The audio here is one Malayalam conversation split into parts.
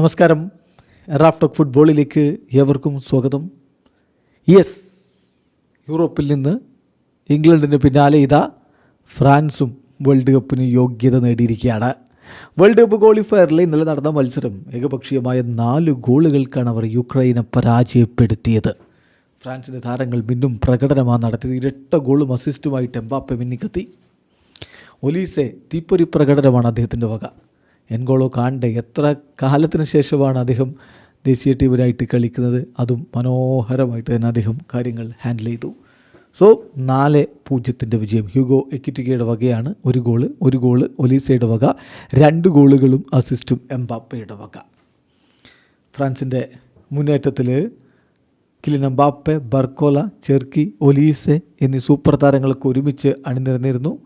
നമസ്കാരം. റാഫ്ടോക്ക് ഫുട്ബോളിലേക്ക് ഏവർക്കും സ്വാഗതം. യെസ് യൂറോപ്പിൽ നിന്ന് ഇംഗ്ലണ്ടിന് പിന്നാലെ ഇതാ ഫ്രാൻസും വേൾഡ് കപ്പിന് യോഗ്യത നേടിയിരിക്കുകയാണ്. വേൾഡ് കപ്പ് ക്വാളിഫയറിൽ ഇന്നലെ നടന്ന മത്സരം ഏകപക്ഷീയമായ നാല് ഗോളുകൾക്കാണ് അവർ യുക്രൈനെ പരാജയപ്പെടുത്തിയത്. ഫ്രാൻസിന്റെ താരങ്ങൾ മിന്നും പ്രകടനമാണ് നടത്തിയത്. ഇരട്ട ഗോളും അസിസ്റ്റുമായിട്ട് എംബാപ്പെ മിന്നിക്കെത്തി. ഒലീസെ തീപ്പൊരി പ്രകടനമാണ് അദ്ദേഹത്തിന്റെ വക. എൻഗോളോ കാണ്ടെ എത്ര കാലത്തിന് ശേഷമാണ് അദ്ദേഹം ദേശീയ ടീമിനായിട്ട് കളിക്കുന്നത്? അതും മനോഹരമായിട്ട് തന്നെ അദ്ദേഹം കാര്യങ്ങൾ ഹാൻഡിൽ ചെയ്തു. സോ നാല് പൂജ്യത്തിന്റെ വിജയം. ഹ്യൂഗോ എക്കിറ്റിക്കയുടെ വകയാണ് ഒരു ഗോൾ ഒരു ഗോൾ ഒലീസയുടെ വക രണ്ട് ഗോളുകളും അസിസ്റ്റും എംബാപ്പയുടെ വക. ഫ്രാൻസിന്റെ മുന്നേറ്റത്തിൽ Kylian Mbappe Barcola Cherki Olise എന്നീ സൂപ്പർ താരങ്ങളൊക്കെ ഒരുമിച്ച് അണിനിരന്നിരുന്നു.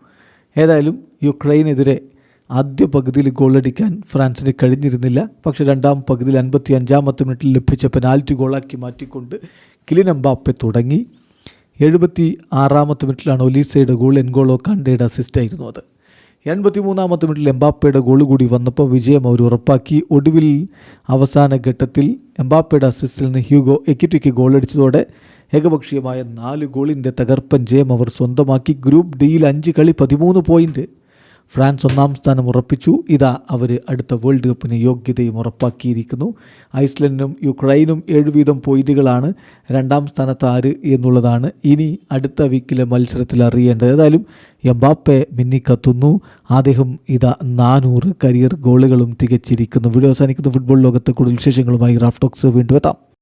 ഏതായാലും യുക്രൈനെതിരെ ആദ്യ പകുതിയിൽ ഗോളടിക്കാൻ ഫ്രാൻസിന് കഴിഞ്ഞിരുന്നില്ല. പക്ഷേ രണ്ടാം പകുതിയിൽ അൻപത്തി അഞ്ചാമത്തെ മിനിറ്റിൽ ലഭിച്ച പെനാൽറ്റി ഗോളാക്കി മാറ്റിക്കൊണ്ട് കിലിൻ എംബാപ്പെ തുടങ്ങി. എഴുപത്തി ആറാമത്തെ മിനിറ്റിലാണ് ഒലീസയുടെ ഗോൾ എൻഗോളോ കാണ്ടയുടെ അസിസ്റ്റായിരുന്നു അത്. എൺപത്തി മൂന്നാമത്തെ മിനിറ്റിൽ എംബാപ്പയുടെ ഗോൾ കൂടി വന്നപ്പോൾ വിജയം അവർ ഉറപ്പാക്കി. ഒടുവിൽ അവസാന ഘട്ടത്തിൽ എംബാപ്പയുടെ അസിസ്റ്റിൽ നിന്ന് ഹ്യൂഗോ എക്കിറ്റിക്ക് ഗോളടിച്ചതോടെ ഏകപക്ഷീയമായ നാല് ഗോളിന്റെ തകർപ്പൻ ജയം അവർ സ്വന്തമാക്കി. ഗ്രൂപ്പ് ഡിയിൽ അഞ്ച് കളി പതിമൂന്ന് പോയിന്റ് ഫ്രാൻസ് ഒന്നാം സ്ഥാനം ഉറപ്പിച്ചു. ഇതാ അവർ അടുത്ത വേൾഡ് കപ്പിന് യോഗ്യതയും ഉറപ്പാക്കിയിരിക്കുന്നു. ഐസ്ലൻഡിനും യുക്രൈനും ഏഴ് വീതം പോയിന്റുകളാണ്. രണ്ടാം സ്ഥാനത്ത് ആര് എന്നുള്ളതാണ് ഇനി അടുത്ത വീക്കിലെ മത്സരത്തിൽ അറിയേണ്ടത്. ഏതായാലും എംബാപ്പെ മിന്നിക്കത്തുന്നു. അദ്ദേഹം ഇതാ നാനൂറ് കരിയർ ഗോളുകളും തികച്ചിരിക്കുന്നു. വീഡിയോ അവസാനിക്കുന്ന. ഫുട്ബോൾ ലോകത്തെ കൂടുതൽ വിശേഷങ്ങളുമായി റാഫ്റ്റോക്സ് വീണ്ടും എത്താം.